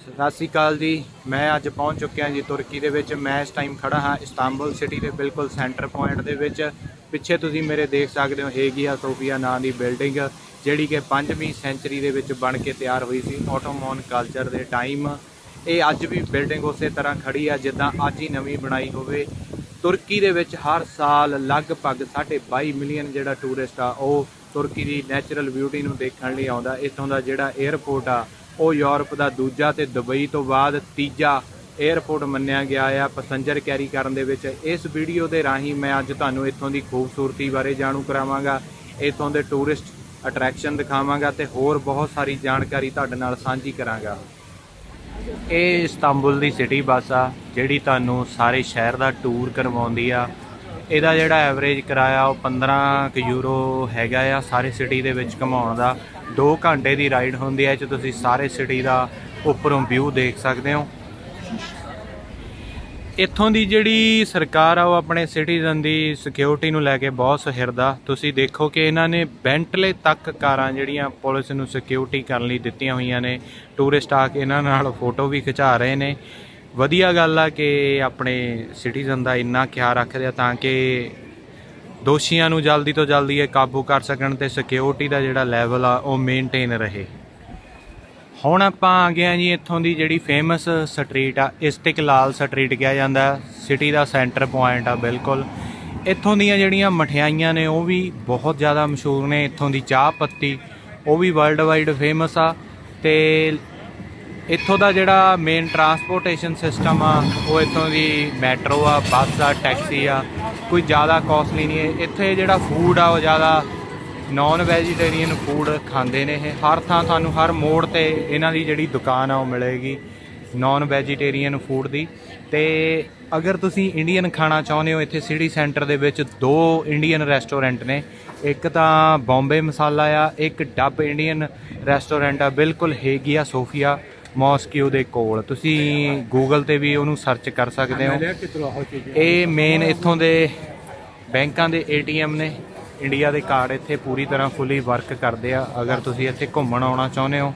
ਸਤਿ ਸ਼੍ਰੀ ਅਕਾਲ ਜੀ। ਮੈਂ ਅੱਜ ਪਹੁੰਚ ਚੁੱਕਿਆ ਜੀ ਤੁਰਕੀ ਦੇ ਵਿੱਚ। ਮੈਂ ਇਸ ਟਾਈਮ ਖੜਾ ਹਾਂ ਇਸਤਾਂਬੁਲ ਸਿਟੀ ਦੇ ਬਿਲਕੁਲ ਸੈਂਟਰ ਪੁਆਇੰਟ ਦੇ ਵਿੱਚ। ਪਿੱਛੇ ਤੁਸੀਂ ਮੇਰੇ ਦੇਖ ਸਕਦੇ ਹੋ ਹੇਗੀਆ ਸੋਫੀਆ ਨਾਂ ਦੀ ਬਿਲਡਿੰਗ ਜਿਹੜੀ ਕਿ 5ਵੀਂ ਸੈਂਚਰੀ ਦੇ ਵਿੱਚ ਬਣ ਕੇ ਤਿਆਰ ਹੋਈ ਸੀ। ਆਟੋਮੋਨ ਕਲਚਰ ਦੇ ਟਾਈਮ ਇਹ ਅੱਜ ਵੀ ਬਿਲਡਿੰਗ ਉਸੇ ਤਰ੍ਹਾਂ ਖੜੀ ਆ ਜਿੱਦਾਂ ਅੱਜ ਹੀ ਨਵੀਂ ਬਣਾਈ ਹੋਵੇ। ਤੁਰਕੀ ਦੇ ਵਿੱਚ ਹਰ ਸਾਲ ਲਗਭਗ 22 ਮਿਲੀਅਨ ਜਿਹੜਾ ਟੂਰਿਸਟ ਆ, ਉਹ ਤੁਰਕੀ ਦੀ ਨੈਚੁਰਲ ਬਿਊਟੀ ਨੂੰ ਦੇਖਣ ਲਈ ਆਉਂਦਾ। ਇੱਥੋਂ ਦਾ ਜਿਹੜਾ 에ਅਰਪੋਰਟ ਆ ਉਹ ਯੂਰਪ ਦਾ ਦੂਜਾ ਤੇ ਦੁਬਈ ਤੋਂ ਬਾਅਦ ਤੀਜਾ 에ਅਰਪੋਰਟ ਮੰਨਿਆ ਗਿਆ ਆ। ਪੈਸੰਜਰ ਕੈਰੀ ਕਰਨ ਦੇ ਵਿੱਚ ਇਸ ਵੀਡੀਓ ਦੇ ਰਾਹੀਂ ਮੈਂ ਅੱਜ ਤੁਹਾਨੂੰ ਇੱਥੋਂ ਦੀ ਖੂਬਸੂਰਤੀ ਬਾਰੇ ਜਾਣੂ ਕਰਾਵਾਂਗਾ। ਇੱਥੋਂ ਦੇ ਟੂਰਿਸਟ ਅਟਰੈਕਸ਼ਨ ਦਿਖਾਵਾਂਗਾ ਤੇ ਹੋਰ ਬਹੁਤ ਸਾਰੀ ਜਾਣਕਾਰੀ ਤੁਹਾਡੇ ਨਾਲ ਸਾਂਝੀ ਕਰਾਂਗਾ। ਇਹ ਇਸਤਾਂਬੁਲ ਦੀ ਸਿਟੀ ਬੱਸ ਆ, ਜਿਹੜੀ ਤੁਹਾਨੂੰ ਸਾਰੇ ਸ਼ਹਿਰ ਦਾ ਟੂਰ ਕਰਵਾਉਂਦੀ ਆ। ਇਹਦਾ ਜਿਹੜਾ ਐਵਰੇਜ ਕਿਰਾਇਆ ਉਹ 15 ਕੁ ਯੂਰੋ ਹੈਗਾ ਆ, ਸਾਰੇ ਸਿਟੀ ਦੇ ਵਿੱਚ ਘੁਮਾਉਣ ਦਾ। 2 ਘੰਟੇ ਦੀ ਰਾਈਡ ਹੁੰਦੀ ਹੈ 'ਚ ਤੁਸੀਂ ਸਾਰੇ ਸਿਟੀ ਦਾ ਉੱਪਰੋਂ ਵਿਊ ਦੇਖ ਸਕਦੇ ਹੋ। ਇੱਥੋਂ ਦੀ ਜਿਹੜੀ ਸਰਕਾਰ ਆ, ਉਹ ਆਪਣੇ ਸਿਟੀਜ਼ਨ ਦੀ ਸਿਕਿਉਰਿਟੀ ਨੂੰ ਲੈ ਕੇ ਬਹੁਤ ਸੁਹਿਰਦਾ। ਤੁਸੀਂ ਦੇਖੋ ਕਿ ਇਹਨਾਂ ਨੇ ਬੈਂਟਲੇ ਤੱਕ ਕਾਰਾਂ ਜਿਹੜੀਆਂ ਪੁਲਿਸ ਨੂੰ ਸਿਕਿਉਰਿਟੀ ਕਰਨ ਲਈ ਦਿੱਤੀਆਂ ਹੋਈਆਂ ਨੇ। ਟੂਰਿਸਟ ਆ ਕੇ ਇਹਨਾਂ ਨਾਲ ਫੋਟੋ ਵੀ ਖਿਚਾ ਰਹੇ ਨੇ। ਵਧੀਆ ਗੱਲ ਆ ਕਿ ਆਪਣੇ ਸਿਟੀਜ਼ਨ ਦਾ ਇੰਨਾ ਖਿਆਲ ਰੱਖਦੇ ਆ ਤਾਂ ਕਿ ਦੋਸ਼ੀਆਂ ਨੂੰ ਜਲਦੀ ਤੋਂ ਜਲਦੀ ਇਹ ਕਾਬੂ ਕਰ ਸਕਣ ਤੇ ਸਿਕਿਉਰਿਟੀ ਦਾ ਜਿਹੜਾ ਲੈਵਲ ਆ ਉਹ ਮੇਨਟੇਨ ਰਹੇ। ਹੁਣ ਆਪਾਂ ਆ ਗਏ ਆ ਜੀ ਇੱਥੋਂ ਦੀ ਜਿਹੜੀ ਫੇਮਸ ਸਟਰੀਟ ਆ ਇਸਤਿਕਲਾਲ ਸਟਰੀਟ ਕਿਹਾ ਜਾਂਦਾ ਸਿਟੀ ਦਾ ਸੈਂਟਰ ਪੁਆਇੰਟ ਆ ਬਿਲਕੁਲ। ਇੱਥੋਂ ਦੀਆਂ ਜਿਹੜੀਆਂ ਮਠਿਆਈਆਂ ਨੇ ਉਹ ਵੀ ਬਹੁਤ ਜ਼ਿਆਦਾ ਮਸ਼ਹੂਰ ਨੇ, ਇੱਥੋਂ ਦੀ ਚਾਹ ਪੱਤੀ, ਉਹ ਵੀ ਵਰਲਡ ਵਾਈਡ ਫੇਮਸ ਆ। ਤੇ ਇੱਥੋਂ ਦਾ ਜਿਹੜਾ ਮੇਨ ਟਰਾਂਸਪੋਰਟੇਸ਼ਨ ਸਿਸਟਮ ਆ, ਉਹ ਇੱਥੋਂ ਦੀ ਮੈਟਰੋ ਆ ਬੱਸ ਆ ਟੈਕਸੀ ਆ, ਕੋਈ ਜ਼ਿਆਦਾ ਕਾਸਟਲੀ ਨਹੀਂ ਹੈ। ਇੱਥੇ ਜਿਹੜਾ ਫੂਡ ਆ, ਉਹ ਜ਼ਿਆਦਾ ਨਾਨ ਵੈਜੀਟੇਰੀਅਨ ਫੂਡ ਖਾਂਦੇ ਨੇ ਇਹ। ਹਰ ਥਾਂ ਤੁਹਾਨੂੰ ਹਰ ਮੋੜ ਤੇ ਇਹਨਾਂ ਦੀ ਜਿਹੜੀ ਦੁਕਾਨ ਆ, ਉਹ ਮਿਲੇਗੀ ਨਾਨ ਵੈਜੀਟੇਰੀਅਨ ਫੂਡ ਦੀ। ਤੇ ਅਗਰ ਤੁਸੀਂ ਇੰਡੀਅਨ ਖਾਣਾ ਚਾਹੁੰਦੇ ਹੋ, ਇੱਥੇ ਸਿਟੀ ਸੈਂਟਰ ਦੇ ਵਿੱਚ ਦੋ ਇੰਡੀਅਨ ਰੈਸਟੋਰੈਂਟ ਨੇ। ਇੱਕ ਤਾਂ ਬੰਬੇ ਮਸਾਲਾ ਆ, ਇੱਕ ਡੱਬ ਇੰਡੀਅਨ ਰੈਸਟੋਰੈਂਟ ਆ, ਬਿਲਕੁਲ ਹੇਗੀਆ ਸੋਫੀਆ। ਮੌਸਕਿਓ ਦੇ ਕੋਲ। ਤੁਸੀਂ ਗੂਗਲ ਤੇ ਵੀ ਉਹਨੂੰ ਸਰਚ ਕਰ ਸਕਦੇ ਹੋ। ਇਹ ਮੇਨ ਇੱਥੋਂ ਦੇ ਬੈਂਕਾਂ ਦੇ ਏਟੀਐਮ ਨੇ। ਇੰਡੀਆ ਦੇ ਕਾਰਡ ਇੱਥੇ ਪੂਰੀ ਤਰ੍ਹਾਂ ਫੁੱਲੀ ਵਰਕ ਕਰਦੇ ਆ। ਅਗਰ ਤੁਸੀਂ ਇੱਥੇ ਘੁੰਮਣ ਆਉਣਾ ਚਾਹੁੰਦੇ ਹੋ,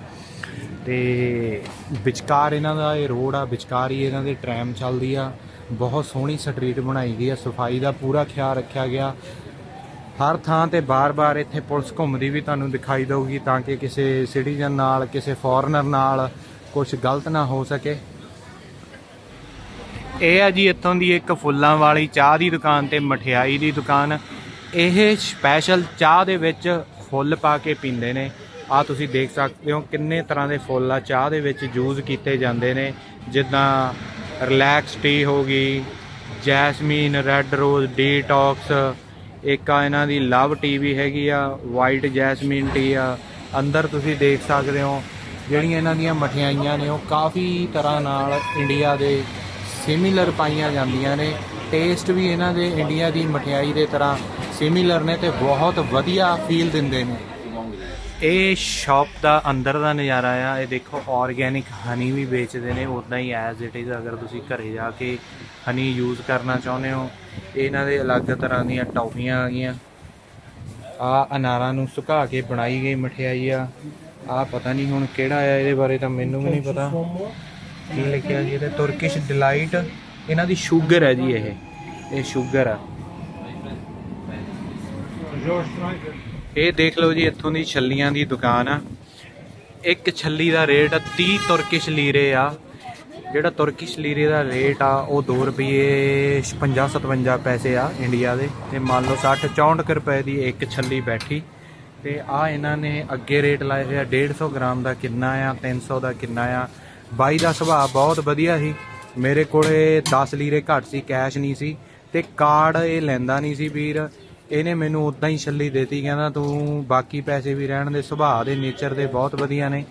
ਤੇ ਵਿਚਕਾਰ ਇਹਨਾਂ ਦਾ ਇਹ ਰੋਡ ਆ, ਵਿਚਕਾਰ ਹੀ ਇਹਨਾਂ ਦੀ ਟ੍ਰੈਮ ਚੱਲਦੀ ਆ। ਬਹੁਤ ਸੋਹਣੀ ਸਟਰੀਟ ਬਣਾਈ ਗਈ ਆ। ਸਫ਼ਾਈ ਦਾ ਪੂਰਾ ਖਿਆਲ ਰੱਖਿਆ ਗਿਆ। ਹਰ ਥਾਂ ਤੇ ਬਾਰ-ਬਾਰ ਇੱਥੇ ਪੁਲਿਸ ਘੁੰਮਦੀ ਵੀ ਤੁਹਾਨੂੰ ਦਿਖਾਈ ਦੇਊਗੀ, ਤਾਂ ਕਿ ਕਿਸੇ ਸਿਟੀਜ਼ਨ ਨਾਲ, ਕਿਸੇ ਫੋਰਨਰ ਨਾਲ ਕੁਝ ਗਲਤ ਨਾ ਹੋ ਸਕੇ। ਇਹ ਆ ਜੀ ਇੱਥੋਂ ਦੀ ਇੱਕ ਫੁੱਲਾਂ ਵਾਲੀ ਚਾਹ ਦੀ ਦੁਕਾਨ ਤੇ ਮਠਿਆਈ ਦੀ ਦੁਕਾਨ। ਇਹ ਸਪੈਸ਼ਲ ਚਾਹ ਦੇ ਵਿੱਚ ਫੁੱਲ ਪਾ ਕੇ ਪੀਂਦੇ ਨੇ। ਆ ਤੁਸੀਂ ਦੇਖ ਸਕਦੇ ਹੋ ਕਿੰਨੇ ਤਰ੍ਹਾਂ ਦੇ ਫੁੱਲ ਆ। ਚਾਹ ਦੇ ਵਿੱਚ ਯੂਜ਼ ਕੀਤੇ ਜਾਂਦੇ ਨੇ। ਜਿੱਦਾਂ ਰਿਲੈਕਸ ਟੀ ਹੋ ਗਈ ਜੈਸਮੀਨ ਰੈੱਡ ਰੋਜ਼ ਡੀਟੌਕਸ ਇੱਕ ਆ ਇਹਨਾਂ ਦੀ ਲਵ ਟੀ ਵੀ ਹੈਗੀ ਆ ਵਾਈਟ ਜੈਸਮੀਨ ਟੀ ਆ। ਅੰਦਰ ਤੁਸੀਂ ਦੇਖ ਸਕਦੇ ਹੋ ਜਿਹੜੀਆਂ ਇਹਨਾਂ ਦੀਆਂ ਮਠਿਆਈਆਂ ਨੇ, ਉਹ ਕਾਫੀ ਤਰ੍ਹਾਂ ਨਾਲ ਇੰਡੀਆ ਦੇ ਸਿਮਿਲਰ ਪਾਈਆਂ ਜਾਂਦੀਆਂ ਨੇ। ਟੇਸਟ ਵੀ ਇਹਨਾਂ ਦੇ ਇੰਡੀਆ ਦੀ ਮਠਿਆਈ ਦੇ ਤਰ੍ਹਾਂ ਸਿਮਿਲਰ ਨੇ ਤੇ ਬਹੁਤ ਵਧੀਆ ਫੀਲ ਦਿੰਦੇ ਨੇ। ਇਹ ਸ਼ਾਪ ਦਾ ਅੰਦਰ ਦਾ ਨਜ਼ਾਰਾ ਆ। ਇਹ ਦੇਖੋ ਆਰਗੇਨਿਕ ਹਨੀ ਵੀ ਵੇਚਦੇ ਨੇ। ਉਦਾਂ ਹੀ ਐਜ਼ ਇਟ ਇਜ਼ ਅਗਰ ਤੁਸੀਂ ਘਰੇ ਜਾ ਕੇ ਹਨੀ ਯੂਜ਼ ਕਰਨਾ ਚਾਹੁੰਦੇ ਹੋ, ਇਹਨਾਂ ਦੇ ਅਲੱਗ ਤਰ੍ਹਾਂ ਦੀਆਂ ਟੌਫੀਆਂ ਆ ਗਈਆਂ। ਆ ਅਨਾਰਾਂ ਨੂੰ ਸੁਕਾ ਕੇ ਬਣਾਈ ਗਈ ਮਠਿਆਈ ਆ। ਆ ਪਤਾ ਨਹੀਂ ਹੁਣ ਕਿਹੜਾ ਆ ਇਹਦੇ ਬਾਰੇ ਤਾਂ ਮੈਨੂੰ ਵੀ ਨਹੀਂ ਪਤਾ। ਕੀ ਲਿਖਿਆ ਜੀ ਇਹਦੇ? ਤੁਰਕਿਸ਼ ਡਿਲਾਈਟ ਇਹਨਾਂ ਦੀ ਸ਼ੂਗਰ ਹੈ ਜੀ ਇਹ। ਇਹ ਸ਼ੂਗਰ ਆ। ਇਹ ਦੇਖ ਲਓ ਜੀ, ਇੱਥੋਂ ਦੀ ਛੱਲੀਆਂ ਦੀ ਦੁਕਾਨ ਆ। ਇੱਕ ਛੱਲੀ ਦਾ ਰੇਟ 30 ਤੁਰਕਿਸ਼ ਲੀਰੇ ਆ। ਜਿਹੜਾ ਤੁਰਕਿਸ਼ ਲੀਰੇ ਦਾ ਰੇਟ ਆ, ਉਹ 2 ਰੁਪਏ 50 57 ਪੈਸੇ ਆ ਇੰਡੀਆ ਦੇ। ਤੇ ਮੰਨ ਲਓ 60 64 ਕੁ ਰੁਪਏ ਦੀ ਇੱਕ ਛੱਲੀ ਬੈਠੀ। ਤੇ ਆ ਇਹਨਾਂ ਨੇ ਅੱਗੇ ਰੇਟ ਲਾਏ ਹੋਇਆ 150 ਗ੍ਰਾਮ ਦਾ ਕਿੰਨਾ ਆ 300 ਦਾ ਕਿੰਨਾ ਆ। ਬਾਈ ਦਾ ਸੁਭਾਅ ਬਹੁਤ ਵਧੀਆ ਸੀ। ਮੇਰੇ ਕੋਲੇ 10 ਲੀਰੇ ਘੱਟ ਸੀ ਕੈਸ਼ ਨਹੀਂ ਸੀ ਤੇ ਕਾਰਡ ਇਹ ਲੈਂਦਾ ਨਹੀਂ ਸੀ ਵੀਰ। ਇਹਨੇ ਮੈਨੂੰ ਉਦਾਂ ਹੀ ਛੱਲੀ ਦੇਤੀ, ਕਹਿੰਦਾ ਤੂੰ ਬਾਕੀ ਪੈਸੇ ਵੀ ਰਹਿਣ ਦੇ, ਸੁਭਾਅ ਦੇ ਨੇਚਰ ਦੇ ਬਹੁਤ ਵਧੀਆ ਨੇ।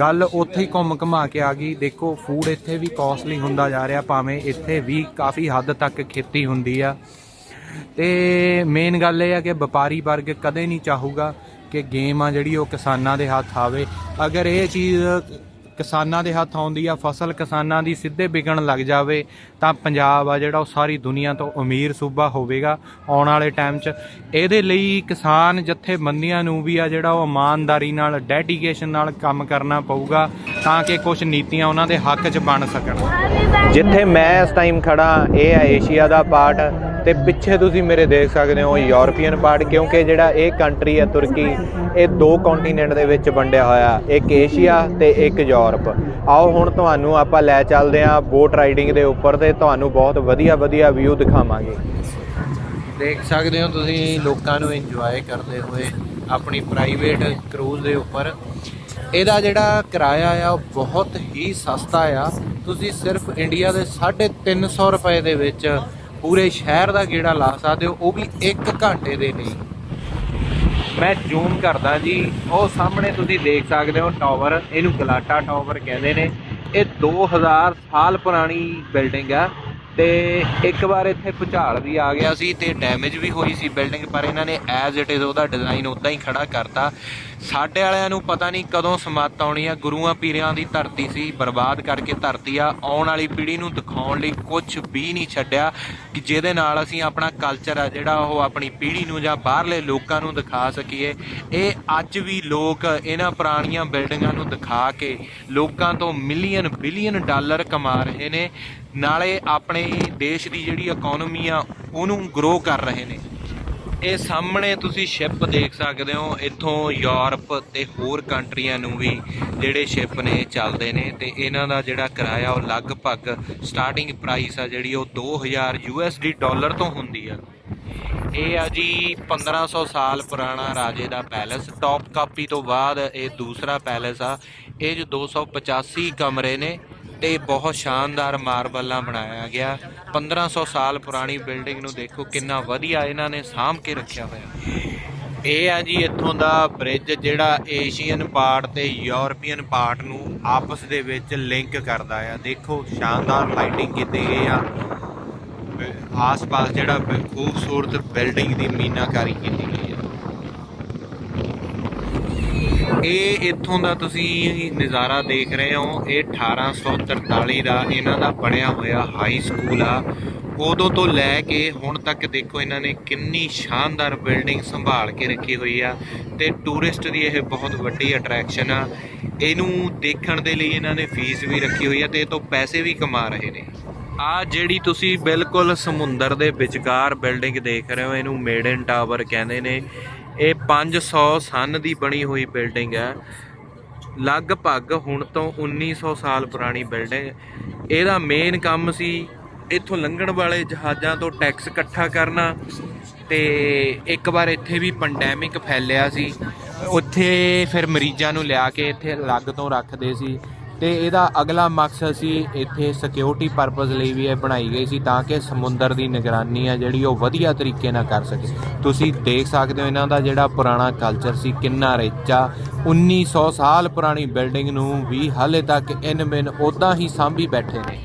ਗੱਲ ਉੱਥੇ ਹੀ ਘੁੰਮ ਘਮਾ ਕੇ ਆ ਗਈ। ਦੇਖੋ ਫੂਡ ਇੱਥੇ ਵੀ ਕਾਸਟਲੀ ਹੁੰਦਾ ਜਾ ਰਿਹਾ, ਭਾਵੇਂ ਇੱਥੇ ਵੀ ਕਾਫੀ ਹੱਦ ਤੱਕ ਖੇਤੀ ਹੁੰਦੀ ਆ। ਤੇ ਮੇਨ ਗੱਲ ਇਹ ਆ ਕਿ ਵਪਾਰੀ ਵਰਗ ਕਦੇ ਨਹੀਂ ਚਾਹੂਗਾ ਕਿ ਗੇਮ ਆ ਜਿਹੜੀ ਉਹ ਕਿਸਾਨਾਂ ਦੇ ਹੱਥ ਆਵੇ। ਅਗਰ ਇਹ ਚੀਜ਼ ਕਿਸਾਨਾਂ ਦੇ ਹੱਥ ਆਉਂਦੀ ਆ, ਫਸਲ ਕਿਸਾਨਾਂ ਦੀ ਸਿੱਧੇ ਵਿਕਣ ਲੱਗ ਜਾਵੇ, ਤਾਂ ਪੰਜਾਬ ਆ ਜਿਹੜਾ ਉਹ ਸਾਰੀ ਦੁਨੀਆ ਤੋਂ ਅਮੀਰ ਸੂਬਾ ਹੋਵੇਗਾ ਆਉਣ ਵਾਲੇ ਟਾਈਮ 'ਚ। ਇਹਦੇ ਲਈ ਕਿਸਾਨ ਜਥੇਬੰਦੀਆਂ ਨੂੰ ਵੀ ਆ ਜਿਹੜਾ ਉਹ ਇਮਾਨਦਾਰੀ ਨਾਲ ਡੈਡੀਕੇਸ਼ਨ ਨਾਲ ਕੰਮ ਕਰਨਾ ਪਊਗਾ, ਤਾਂ ਕਿ ਕੁਝ ਨੀਤੀਆਂ ਉਹਨਾਂ ਦੇ ਹੱਕ 'ਚ ਬਣ ਸਕਣ। ਜਿੱਥੇ ਮੈਂ ਇਸ ਟਾਈਮ ਖੜਾ ਇਹ ਆ ਏਸ਼ੀਆ ਦਾ ਪਾਰਟ। ਤੇ ਪਿੱਛੇ ਤੁਸੀਂ ਮੇਰੇ ਦੇਖ ਸਕਦੇ ਹੋ ਯੂਰਪੀਅਨ ਪਾਰਟ ਕਿਉਂਕਿ ਜਿਹੜਾ ਇਹ ਕੰਟਰੀ ਹੈ ਤੁਰਕੀ, ਇਹ ਦੋ ਕੰਟੀਨੈਂਟ ਦੇ ਵਿੱਚ ਵੰਡਿਆ ਹੋਇਆ, ਇੱਕ ਏਸ਼ੀਆ ਤੇ ਇੱਕ ਯੂਰਪ। ਆਓ ਹੁਣ ਤੁਹਾਨੂੰ ਆਪਾਂ ਲੈ ਚੱਲਦੇ ਹਾਂ ਬੋਟ ਰਾਈਡਿੰਗ ਦੇ ਉੱਪਰ ਤੇ ਤੁਹਾਨੂੰ ਬਹੁਤ ਵਧੀਆ ਵਧੀਆ ਵਿਊ ਦਿਖਾਵਾਂਗੇ। ਦੇਖ ਸਕਦੇ ਹੋ ਤੁਸੀਂ ਲੋਕਾਂ ਨੂੰ ਇੰਜੋਏ ਕਰਦੇ ਹੋਏ ਆਪਣੀ ਪ੍ਰਾਈਵੇਟ ਕਰੂਜ਼ ਦੇ ਉੱਪਰ। ਇਹਦਾ ਜਿਹੜਾ ਕਿਰਾਇਆ ਆ, ਉਹ ਬਹੁਤ ਹੀ ਸਸਤਾ ਆ। ਤੁਸੀਂ ਸਿਰਫ ਇੰਡੀਆ ਦੇ 350 ਰੁਪਏ ਦੇ ਵਿੱਚ ਪੂਰੇ ਸ਼ਹਿਰ ਦਾ ਗੇੜਾ ਲਾ ਸਕਦੇ ਹੋ, ਉਹ ਵੀ 1 ਘੰਟੇ ਦੇ ਲਈ। ਮੈਂ ਜ਼ੂਮ ਕਰਦਾ ਜੀ, ਉਹ ਸਾਹਮਣੇ ਤੁਸੀਂ ਦੇਖ ਸਕਦੇ ਹੋ ਟਾਵਰ ਇਹਨੂੰ ਗਲਾਟਾ ਟਾਵਰ ਕਹਿੰਦੇ ਨੇ। ਇਹ 2000 ਸਾਲ ਪੁਰਾਣੀ ਬਿਲਡਿੰਗ ਆ। ਤੇ ਇੱਕ ਵਾਰ ਇੱਥੇ ਭੁਚਾਲ ਵੀ ਆ ਗਿਆ ਸੀ ਤੇ ਡੈਮੇਜ ਵੀ ਹੋਈ ਸੀ ਬਿਲਡਿੰਗ ਪਰ ਇਹਨਾਂ ਨੇ ਐਜ਼ ਇਟ ਇਜ਼ ਉਹਦਾ ਡਿਜ਼ਾਈਨ ਉਦਾਂ ਹੀ ਖੜਾ ਕਰਤਾ। ਸਾਡੇ ਵਾਲਿਆਂ ਨੂੰ ਪਤਾ ਨਹੀਂ ਕਦੋਂ ਸਮਾਤ ਆਉਣੀ ਆ। ਗੁਰੂਆਂ ਪੀਰਾਂ ਦੀ ਧਰਤੀ ਸੀ, ਬਰਬਾਦ ਕਰਕੇ ਧਰਤੀ ਆ। ਆਉਣ ਵਾਲੀ ਪੀੜ੍ਹੀ ਨੂੰ ਦਿਖਾਉਣ ਲਈ ਕੁਝ ਵੀ ਨਹੀਂ ਛੱਡਿਆ ਕਿ ਜਿਹਦੇ ਨਾਲ ਅਸੀਂ ਆਪਣਾ ਕਲਚਰ ਆ, ਜਿਹੜਾ ਉਹ ਆਪਣੀ ਪੀੜ੍ਹੀ ਨੂੰ ਜਾਂ ਬਾਹਰਲੇ ਲੋਕਾਂ ਨੂੰ ਦਿਖਾ ਸਕੀਏ। ਇਹ ਅੱਜ ਵੀ ਲੋਕ ਇਹਨਾਂ ਪੁਰਾਣੀਆਂ ਬਿਲਡਿੰਗਾਂ ਨੂੰ ਦਿਖਾ ਕੇ ਲੋਕਾਂ ਤੋਂ ਮਿਲੀਅਨ ਬਿਲੀਅਨ ਡਾਲਰ ਕਮਾ ਰਹੇ ਨੇ। ਨਾਲੇ ਆਪਣੇ ਦੇਸ਼ ਦੀ ਜਿਹੜੀ ਇਕਨੋਮੀ ਆ, ਉਹਨੂੰ ਗਰੋ ਕਰ ਰਹੇ ਨੇ। ਇਹ ਸਾਹਮਣੇ ਤੁਸੀਂ ਸ਼ਿਪ ਦੇਖ ਸਕਦੇ ਹੋ, ਇੱਥੋਂ ਯੂਰਪ ਤੇ ਹੋਰ ਕੰਟਰੀਆਂ ਨੂੰ ਵੀ ਜਿਹੜੇ ਸ਼ਿਪ ਨੇ ਚੱਲਦੇ ਨੇ ਤੇ ਇਹਨਾਂ ਦਾ ਜਿਹੜਾ ਕਿਰਾਇਆ ਉਹ ਲਗਭਗ ਸਟਾਰਟਿੰਗ ਪ੍ਰਾਈਸ ਆ ਜਿਹੜੀ ਉਹ 2000 ਯੂਐਸਡੀ ਡਾਲਰ ਤੋਂ ਹੁੰਦੀ ਆ। ਇਹ ਆ ਜੀ 1500 ਸਾਲ ਪੁਰਾਣਾ ਰਾਜੇ ਦਾ ਪੈਲੇਸ ਟੌਪ ਕਾਪੀ ਤੋਂ ਬਾਅਦ ਇਹ ਦੂਸਰਾ ਪੈਲੇਸ ਆ। ਇਹ ਜੋ 285 ਕਮਰੇ ਨੇ ਤੇ ਬਹੁਤ ਸ਼ਾਨਦਾਰ ਮਾਰਬਲਾਂ ਬਣਾਇਆ ਗਿਆ। 1500 ਸਾਲ ਪੁਰਾਣੀ ਬਿਲਡਿੰਗ ਨੂੰ ਦੇਖੋ, ਕਿੰਨਾ ਵਧੀਆ ਇਹਨਾਂ ਨੇ ਸਾਂਭ ਕੇ ਰੱਖਿਆ ਹੋਇਆ। ਇਹ ਆ ਜੀ ਇੱਥੋਂ ਦਾ ਬ੍ਰਿਜ ਜਿਹੜਾ ਏਸ਼ੀਅਨ ਪਾਰਟ ਤੇ ਯੂਰਪੀਅਨ ਪਾਰਟ ਨੂੰ ਆਪਸ ਦੇ ਵਿੱਚ ਲਿੰਕ ਕਰਦਾ ਆ। ਦੇਖੋ, ਸ਼ਾਨਦਾਰ ਲਾਈਟਿੰਗ ਕੀਤੀ ਗਈ ਆ। ਆਸ-ਪਾਸ ਜਿਹੜਾ ਖੂਬਸੂਰਤ ਬਿਲਡਿੰਗ ਦੀ ਮੀਨਾਕਾਰੀ ਕੀਤੀ ਗਈ ਹੈ ਇਹ ਇੱਥੋਂ ਦਾ ਤੁਸੀਂ ਨਜ਼ਾਰਾ ਦੇਖ ਰਹੇ ਹੋ, ਇਹ 1843 ਦਾ ਇਹਨਾਂ ਦਾ ਬਣਿਆ ਹੋਇਆ ਹਾਈ ਸਕੂਲ ਆ। ਉਦੋਂ ਤੋਂ ਲੈ ਕੇ ਹੁਣ ਤੱਕ ਦੇਖੋ ਇਹਨਾਂ ਨੇ ਕਿੰਨੀ ਸ਼ਾਨਦਾਰ ਬਿਲਡਿੰਗ ਸੰਭਾਲ ਕੇ ਰੱਖੀ ਹੋਈ ਆ ਤੇ ਟੂਰਿਸਟ ਦੀ ਇਹ ਬਹੁਤ ਵੱਡੀ ਅਟਰੈਕਸ਼ਨ ਆ। ਇਹਨੂੰ ਦੇਖਣ ਦੇ ਲਈ ਇਹਨਾਂ ਨੇ ਫੀਸ ਵੀ ਰੱਖੀ ਹੋਈ ਆ ਤੇ ਇਹ ਤੋਂ ਪੈਸੇ ਵੀ ਕਮਾ ਰਹੇ ਨੇ। ਆ ਜਿਹੜੀ ਤੁਸੀਂ ਬਿਲਕੁਲ ਸਮੁੰਦਰ ਦੇ ਵਿਚਕਾਰ ਬਿਲਡਿੰਗ ਦੇਖ ਰਹੇ ਹੋ, ਇਹਨੂੰ ਮੇਡਨ ਟਾਵਰ ਕਹਿੰਦੇ ਨੇ। ਇਹ 500 ਸਨ ਦੀ ਬਣੀ ਹੋਈ ਬਿਲਡਿੰਗ ਹੈ। ਲਗਭਗ ਹੁਣ ਤੋਂ 1900 ਸਾਲ ਪੁਰਾਣੀ ਬਿਲਡਿੰਗ। ਇਹਦਾ ਮੇਨ ਕੰਮ ਸੀ ਇੱਥੋਂ ਲੰਘਣ ਵਾਲੇ ਜਹਾਜ਼ਾਂ ਤੋਂ ਟੈਕਸ ਇਕੱਠਾ ਕਰਨਾ ਤੇ ਇੱਕ ਵਾਰ ਇੱਥੇ ਵੀ ਪੰਡੈਮਿਕ ਫੈਲਿਆ ਸੀ। ਉੱਥੇ ਫਿਰ ਮਰੀਜ਼ਾਂ ਨੂੰ ਲਿਆ ਕੇ ਇੱਥੇ ਅਲੱਗ ਤੋਂ ਰੱਖਦੇ ਸੀ। ਤੇ ਇਹਦਾ ਅਗਲਾ ਮਕਸਦ ਸੀ ਇੱਥੇ ਸਿਕਿਉਰਿਟੀ ਪਰਪਸ ਲਈ ਵੀ ਇਹ ਬਣਾਈ ਗਈ ਸੀ ਤਾਂ ਕਿ ਸਮੁੰਦਰ ਦੀ ਨਿਗਰਾਨੀ ਆ ਜਿਹੜੀ ਉਹ ਵਧੀਆ ਤਰੀਕੇ ਨਾਲ ਕਰ ਸਕੇ। ਤੁਸੀਂ ਦੇਖ ਸਕਦੇ ਹੋ ਇਹਨਾਂ ਦਾ ਜਿਹੜਾ ਪੁਰਾਣਾ ਕਲਚਰ ਸੀ, ਕਿੰਨਾ ਰਿਚਾ। ਆ 1900 ਸਾਲ ਪੁਰਾਣੀ ਬਿਲਡਿੰਗ ਨੂੰ ਵੀ ਹਾਲੇ ਤੱਕ ਇਨ ਬਿਨ ਉਦਾਂ ਹੀ ਸਾਂਭੀ ਬੈਠੇ ਨੇ।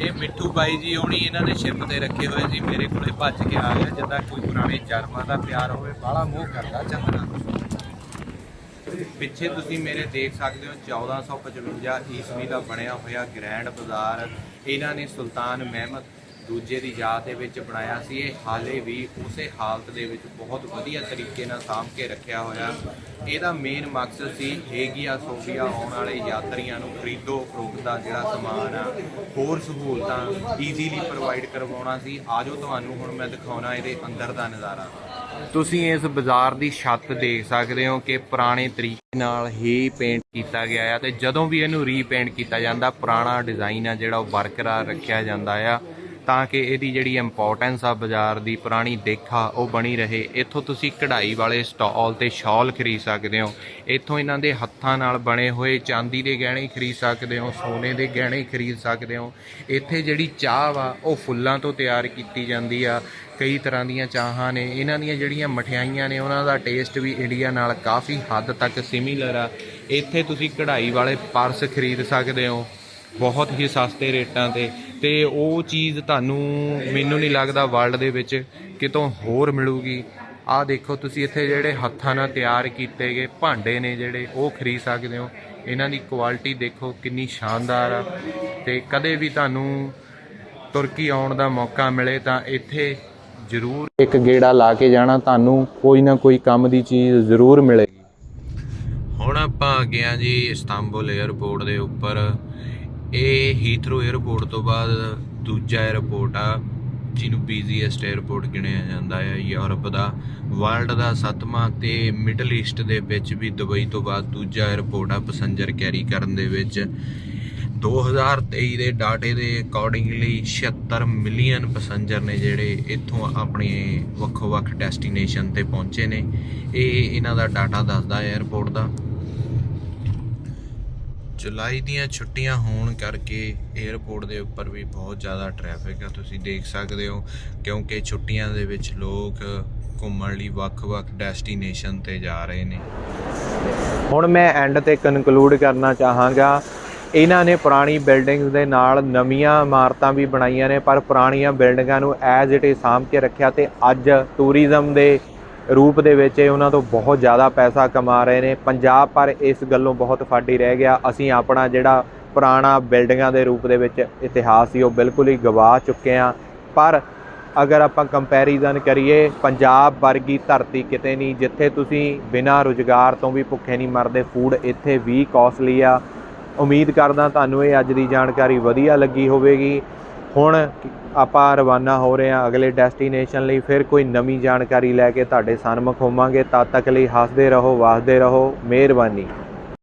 ਇਹ ਮਿੱਠੂ ਬਾਈ ਜੀ ਹੋਣੀ ਇਹਨਾਂ ਨੇ ਸ਼ਿਪ ਤੇ ਰੱਖੇ ਹੋਏ ਸੀ। ਮੇਰੇ ਕੋਲੇ ਭੱਜ ਕੇ ਆ ਗਿਆ, ਜਿੱਦਾਂ ਕੋਈ ਪੁਰਾਣੇ ਜਰਮਾਂ ਦਾ ਪਿਆਰ ਹੋਵੇ, ਬਾਹਲਾ ਮੋਹ ਕਰਦਾ ਚੰਦਰਾ ਪਿੱਛੇ ਤੁਸੀਂ ਮੇਰੇ ਦੇਖ ਸਕਦੇ ਹੋ 1455 ਈਸਵੀ ਦਾ ਬਣਿਆ ਹੋਇਆ ਗ੍ਰੈਂਡ ਬਾਜ਼ਾਰ। ਇਹਨਾਂ ਨੇ ਸੁਲਤਾਨ ਮਹਿਮਦ ਦੂਜੇ ਦੀ ਯਾਦ ਦੇ ਵਿੱਚ ਬਣਾਇਆ ਸੀ। ਇਹ ਹਾਲੇ ਵੀ ਉਸੇ ਹਾਲਤ ਦੇ ਵਿੱਚ ਬਹੁਤ ਵਧੀਆ ਤਰੀਕੇ ਨਾਲ ਸਾਂਭ ਕੇ ਰੱਖਿਆ ਹੋਇਆ। ਇਹਦਾ ਮੇਨ ਮਕਸਦ ਸੀ ਹੇਗੀਆ ਸੋਫੀਆ ਆਉਣ ਵਾਲੇ ਯਾਤਰੀਆਂ ਨੂੰ ਖਰੀਦੋ ਫਰੋਖਤ ਦਾ ਜਿਹੜਾ ਸਮਾਨ ਆ, ਹੋਰ ਸਹੂਲਤਾਂ ਈਜ਼ੀਲੀ ਪ੍ਰੋਵਾਈਡ ਕਰਵਾਉਣਾ ਸੀ। ਆਜੋ ਤੁਹਾਨੂੰ ਹੁਣ ਮੈਂ ਦਿਖਾਉਣਾ ਇਹਦੇ ਅੰਦਰ ਦਾ ਨਜ਼ਾਰਾ। ਤੁਸੀਂ ਇਸ ਬਾਜ਼ਾਰ ਦੀ ਛੱਤ ਦੇਖ ਸਕਦੇ ਹੋ ਕਿ ਪੁਰਾਣੇ ਤਰੀਕੇ ਨਾਲ ਹੀ ਪੇਂਟ ਕੀਤਾ ਗਿਆ ਆ ਤੇ ਜਦੋਂ ਵੀ ਇਹਨੂੰ ਰੀਪੇਂਟ ਕੀਤਾ ਜਾਂਦਾ, ਪੁਰਾਣਾ ਡਿਜ਼ਾਈਨ ਆ ਜਿਹੜਾ ਉਹ ਬਰਕਰਾਰ ਰੱਖਿਆ ਜਾਂਦਾ ਆ ਤਾਂ ਕਿ ਇਹਦੀ ਜਿਹੜੀ ਇੰਪੋਰਟੈਂਸ ਆ ਬਾਜ਼ਾਰ ਦੀ, ਪੁਰਾਣੀ ਦੇਖਾ ਉਹ ਬਣੀ ਰਹੇ। ਇੱਥੋਂ ਤੁਸੀਂ ਕਢਾਈ ਵਾਲੇ ਸਟਾਲ ਤੇ ਸ਼ਾਲ ਖਰੀਦ ਸਕਦੇ ਹੋ। ਇੱਥੋਂ ਇਹਨਾਂ ਦੇ ਹੱਥਾਂ ਨਾਲ ਬਣੇ ਹੋਏ ਚਾਂਦੀ ਦੇ ਗਹਿਣੇ ਖਰੀਦ ਸਕਦੇ ਹੋ, ਸੋਨੇ ਦੇ ਗਹਿਣੇ ਖਰੀਦ ਸਕਦੇ ਹੋ। ਇੱਥੇ ਜਿਹੜੀ ਚਾਹ ਵਾ, ਉਹ ਫੁੱਲਾਂ ਤੋਂ ਤਿਆਰ ਕੀਤੀ ਜਾਂਦੀ ਆ। ਕਈ ਤਰ੍ਹਾਂ ਦੀਆਂ ਚਾਹਾਂ ਨੇ, ਇਹਨਾਂ ਦੀਆਂ ਜਿਹੜੀਆਂ ਮਠਿਆਈਆਂ ਨੇ, ਉਹਨਾਂ ਦਾ ਟੇਸਟ ਵੀ ਇੰਡੀਆ ਨਾਲ ਕਾਫੀ ਹੱਦ ਤੱਕ ਸਿਮਿਲਰ ਆ। ਇੱਥੇ ਤੁਸੀਂ ਕਢਾਈ ਵਾਲੇ ਪਰਸ ਖਰੀਦ ਸਕਦੇ ਹੋ, ਬਹੁਤ ਹੀ ਸਸਤੇ ਰੇਟਾਂ ਤੇ। ਤੇ ਉਹ ਚੀਜ਼ ਤੁਹਾਨੂੰ ਮੈਨੂੰ ਨਹੀਂ ਲੱਗਦਾ ਵਰਲਡ ਦੇ ਵਿੱਚ ਕਿਤੋਂ ਹੋਰ ਮਿਲੂਗੀ। ਆਹ ਦੇਖੋ, ਤੁਸੀਂ ਇੱਥੇ ਜਿਹੜੇ ਹੱਥਾਂ ਨਾਲ ਤਿਆਰ ਕੀਤੇ ਗਏ ਭਾਂਡੇ ਨੇ ਜਿਹੜੇ, ਉਹ ਖਰੀਦ ਸਕਦੇ ਹੋ। ਇਹਨਾਂ ਦੀ ਕੁਆਲਿਟੀ ਦੇਖੋ ਕਿੰਨੀ ਸ਼ਾਨਦਾਰ ਆ। ਤੇ ਕਦੇ ਵੀ ਤੁਹਾਨੂੰ ਤੁਰਕੀ ਆਉਣ ਦਾ ਮੌਕਾ ਮਿਲੇ ਤਾਂ ਇੱਥੇ ਜ਼ਰੂਰ ਇੱਕ ਗੇੜਾ ਲਾ ਕੇ ਜਾਣਾ ਤੁਹਾਨੂੰ ਕੋਈ ਨਾ ਕੋਈ ਕੰਮ ਦੀ ਚੀਜ਼ ਜ਼ਰੂਰ ਮਿਲੇਗੀ। ਹੁਣ ਆਪਾਂ ਆ ਗਏ ਆ ਜੀ ਇਸਤਾਂਬੁਲ 에ਅਰਪੋਰਟ ਦੇ ਉੱਪਰ। ਇਹ ਹੀਥਰੋ 에ਅਰਪੋਰਟ ਤੋਂ ਬਾਅਦ ਦੂਜਾ 에ਅਰਪੋਰਟ ਆ ਜਿਹਨੂੰ ਬੀਜ਼ੀਐਸਟ 에ਅਰਪੋਰਟ ਗਿਣਿਆ ਜਾਂਦਾ ਹੈ ਯੂਰਪ ਦਾ। ਵਰਲਡ ਦਾ ਸੱਤਵਾਂ ਤੇ ਮਿਡਲ ਈਸਟ ਦੇ ਵਿੱਚ ਵੀ ਦੁਬਈ ਤੋਂ ਬਾਅਦ ਦੂਜਾ 에ਅਰਪੋਰਟ ਆ ਪੈਸੰਜਰ ਕੈਰੀ ਕਰਨ ਦੇ ਵਿੱਚ। 2023 ਦੇ ਡਾਟੇ ਦੇ ਅਕੋਰਡਿੰਗਲੀ 76 ਮਿਲੀਅਨ ਪੈਸੇਂਜਰ ਨੇ ਜਿਹੜੇ ਇੱਥੋਂ ਆਪਣੇ ਵੱਖੋ-ਵੱਖ ਡੈਸਟੀਨੇਸ਼ਨ ਤੇ ਪਹੁੰਚੇ ਨੇ। ਇਹ ਇਹਨਾਂ ਦਾ ਡਾਟਾ ਦੱਸਦਾ ਹੈ 에ਅਰਪੋਰਟ ਦਾ। ਜੁਲਾਈ ਦੀਆਂ ਛੁੱਟੀਆਂ ਹੋਣ ਕਰਕੇ 에ਅਰਪੋਰਟ ਦੇ ਉੱਪਰ ਵੀ ਬਹੁਤ ਜ਼ਿਆਦਾ ਟ੍ਰੈਫਿਕ ਆ, ਤੁਸੀਂ ਦੇਖ ਸਕਦੇ ਹੋ, ਕਿਉਂਕਿ ਛੁੱਟੀਆਂ ਦੇ ਵਿੱਚ ਲੋਕ ਘੁੰਮਣ ਲਈ ਵੱਖ-ਵੱਖ ਡੈਸਟੀਨੇਸ਼ਨ ਤੇ ਜਾ ਰਹੇ ਨੇ। ਹੁਣ ਮੈਂ ਐਂਡ ਤੇ ਕਨਕਲੂਡ ਕਰਨਾ ਚਾਹਾਂਗਾ। ਇਹਨਾਂ ਨੇ ਪੁਰਾਣੀ ਬਿਲਡਿੰਗਸ ਦੇ ਨਾਲ ਨਵੀਆਂ ਇਮਾਰਤਾਂ ਵੀ ਬਣਾਈਆਂ ਨੇ, ਪਰ ਪੁਰਾਣੀਆਂ ਬਿਲਡਿੰਗਾਂ ਨੂੰ ਐਜ਼ ਇਟ ਇਜ਼ ਸਾਂਭ ਕੇ ਰੱਖਿਆ ਤੇ ਅੱਜ ਟੂਰਿਜ਼ਮ ਦੇ ਰੂਪ ਦੇ ਵਿੱਚ ਇਹ ਉਹਨਾਂ ਤੋਂ ਬਹੁਤ ਜ਼ਿਆਦਾ ਪੈਸਾ ਕਮਾ ਰਹੇ ਨੇ। ਪੰਜਾਬ ਪਰ ਇਸ ਗੱਲੋਂ ਬਹੁਤ ਫਾਡੀ ਰਹਿ ਗਿਆ। ਅਸੀਂ ਆਪਣਾ ਜਿਹੜਾ ਪੁਰਾਣਾ ਬਿਲਡਿੰਗਾਂ ਦੇ ਰੂਪ ਦੇ ਵਿੱਚ ਇਤਿਹਾਸ ਸੀ, ਉਹ ਬਿਲਕੁਲ ਹੀ ਗਵਾ ਚੁੱਕੇ ਹਾਂ। ਪਰ ਅਗਰ ਆਪਾਂ ਕੰਪੈਰੀਜ਼ਨ ਕਰੀਏ, ਪੰਜਾਬ ਵਰਗੀ ਧਰਤੀ ਕਿਤੇ ਨਹੀਂ, ਜਿੱਥੇ ਤੁਸੀਂ ਬਿਨਾਂ ਰੁਜ਼ਗਾਰ ਤੋਂ ਵੀ ਭੁੱਖੇ ਨਹੀਂ ਮਰਦੇ ਫੂਡ ਇੱਥੇ ਵੀ ਕਾਸਟਲੀ ਆ। ਉਮੀਦ ਕਰਦਾ ਤੁਹਾਨੂੰ ਇਹ ਅੱਜ ਦੀ ਜਾਣਕਾਰੀ ਵਧੀਆ ਲੱਗੀ ਹੋਵੇਗੀ। ਹੁਣ ਆਪਾਂ ਰਵਾਨਾ ਹੋ ਰਹੇ ਹਾਂ ਅਗਲੇ ਡੈਸਟੀਨੇਸ਼ਨ ਲਈ, ਫਿਰ ਕੋਈ ਨਵੀਂ ਜਾਣਕਾਰੀ ਲੈ ਕੇ ਤੁਹਾਡੇ ਸਨਮੁਖ ਹੋਵਾਂਗੇ। ਤਦ ਤੱਕ ਲਈ ਹੱਸਦੇ ਰਹੋ, ਵਸਦੇ ਰਹੋ। ਮਿਹਰਬਾਨੀ।